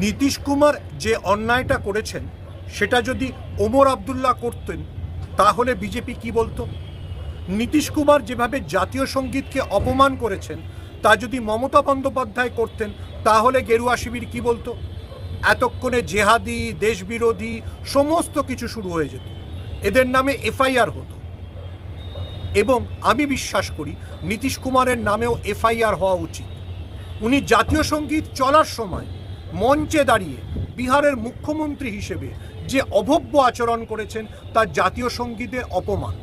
নীতিশ কুমার যে অন্যায়টা করেছেন, সেটা যদি ওমর আবদুল্লাহ করতেন, তাহলে বিজেপি কি বলতো? নীতিশ কুমার যেভাবে জাতীয় সঙ্গীতকে অপমান করেছেন, তা যদি মমতা বন্দ্যোপাধ্যায় করতেন, তাহলে গেরুয়া শিবির কি বলতো? এতক্ষণে জেহাদি, দেশবিরোধী, সমস্ত কিছু শুরু হয়ে যেত। এদের নামে এফআইআর হতো। এবং আমি বিশ্বাস করি, নীতিশ কুমারের নামেও এফআইআর হওয়া উচিত। উনি জাতীয় সংগীত চলার সময় মঞ্চে দাঁড়িয়ে বিহারের মুখ্যমন্ত্রী হিসেবে যে অভব্য আচরণ করেছেন, তা জাতীয় সঙ্গীতের অপমান।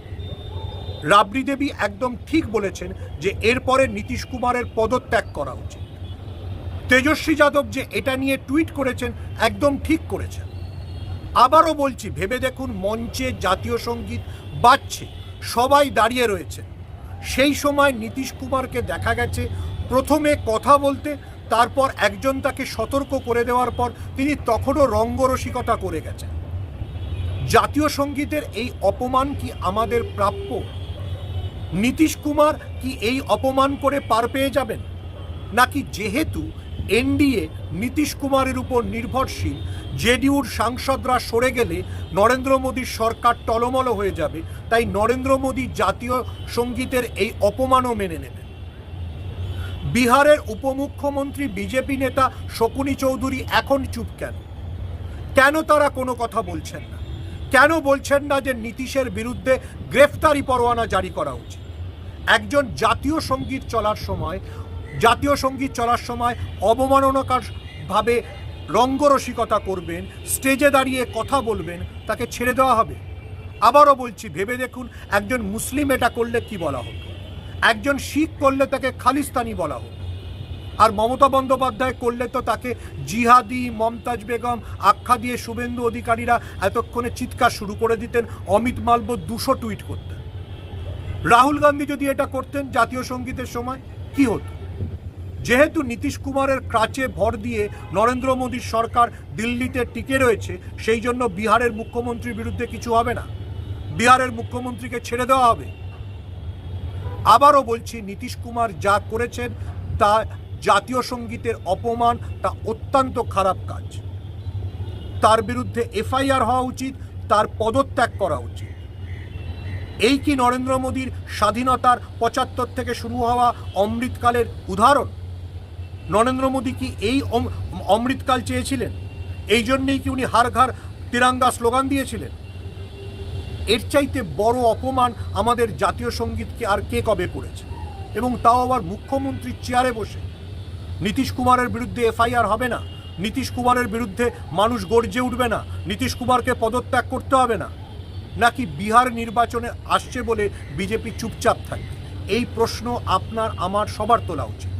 রাবড়ি দেবী একদম ঠিক বলেছেন যে এরপরে নীতিশ কুমারের পদত্যাগ করা উচিত। তেজস্বী যাদব যে এটা নিয়ে টুইট করেছেন, একদম ঠিক করেছেন। আবারও বলছি, ভেবে দেখুন মঞ্চে জাতীয় সংগীত বাজছে, সবাই দাঁড়িয়ে রয়েছে। সেই সময় নীতিশ কুমারকে দেখা গেছে, প্রথমে কথা বলতে তারপর একজন তাকে সতর্ক করে দেওয়ার পর তিনি তখনও রঙ্গরসিকতা করে গেছেন। জাতীয় সঙ্গীতের এই অপমান কি আমাদের প্রাপ্য? নীতিশ কুমার কি এই অপমান করে পার পেয়ে যাবেন? নাকি যেহেতু এনডিএ নীতিশ কুমারের উপর নির্ভরশীল, জেডিউর সাংসদরা সরে গেলে নরেন্দ্র মোদীর সরকার টলমল হয়ে যাবে, তাই নরেন্দ্র মোদী জাতীয় সঙ্গীতের এই অপমানও মেনে নেবেন। বিহারের উপমুখ্যমন্ত্রী, বিজেপি নেতা শকুনি চৌধুরী এখন চুপ কেন? কেন তারা কোনো কথা বলছেন না? কেন বলছেন না যে নীতিশের বিরুদ্ধে গ্রেফতারি পরোয়ানা জারি করা উচিত? একজন জাতীয় সংগীত চলার সময়, জাতীয় সংগীত চলার সময় অবমাননাকার ভাবে রঙ্গরসিকতা করবেন, স্টেজে দাঁড়িয়ে কথা বলবেন, তাকে ছেড়ে দেওয়া হবে? আবারও বলছি, ভেবে দেখুন, একজন মুসলিম এটা করলে কি বলা হতো? একজন শিখ করলে তাকে খালিস্তানি বলা হতো আর মমতা বন্দ্যোপাধ্যায় করলে তো তাকে জিহাদি, মমতাজ বেগম, আখ্যা দিয়ে শুভেন্দু অধিকারীরা এতক্ষণে চিৎকার শুরু করে দিতেন, অমিত মালব দুশো টুইট করতেন। রাহুল গান্ধী যদি এটা করতেন জাতীয় সঙ্গীতের সময়, কি হতো? যেহেতু নীতিশ কুমারের ক্রাচে ভর দিয়ে নরেন্দ্র মোদীর সরকার দিল্লিতে টিকে রয়েছে, সেই জন্য বিহারের মুখ্যমন্ত্রীর বিরুদ্ধে কিছু হবে না। বিহারের মুখ্যমন্ত্রীকে ছেড়ে দেওয়া হবে। আবারও বলছি, নীতিশ কুমার যা করেছেন তা জাতীয় সঙ্গীতের অপমান, তা অত্যন্ত খারাপ কাজ। তার বিরুদ্ধে এফআইআর হওয়া উচিত, তার পদত্যাগ করা উচিত। এই কি নরেন্দ্র মোদীর স্বাধীনতার পঁচাত্তর থেকে শুরু হওয়া অমৃতকালের উদাহরণ? নরেন্দ্র মোদী কি এই অমৃতকাল চেয়েছিলেন? এই জন্যেই কি উনি হার ঘর তিরাঙ্গা স্লোগান দিয়েছিলেন? এর চাইতে বড় অপমান আমাদের জাতীয় সঙ্গীতকে আর কে কবে করেছে? এবং তাও আবার মুখ্যমন্ত্রীর চেয়ারে বসে। নীতিশ কুমারের বিরুদ্ধে এফআইআর হবে না। নীতিশ কুমারের বিরুদ্ধে মানুষ গর্জে উঠবে না। নীতিশ কুমারকে পদত্যাগ করতে হবে না। নাকি বিহার নির্বাচনে আসছে বলে বিজেপি চুপচাপ থাকবে? এই প্রশ্ন আপনার, আমার সবার তোলা উচিত।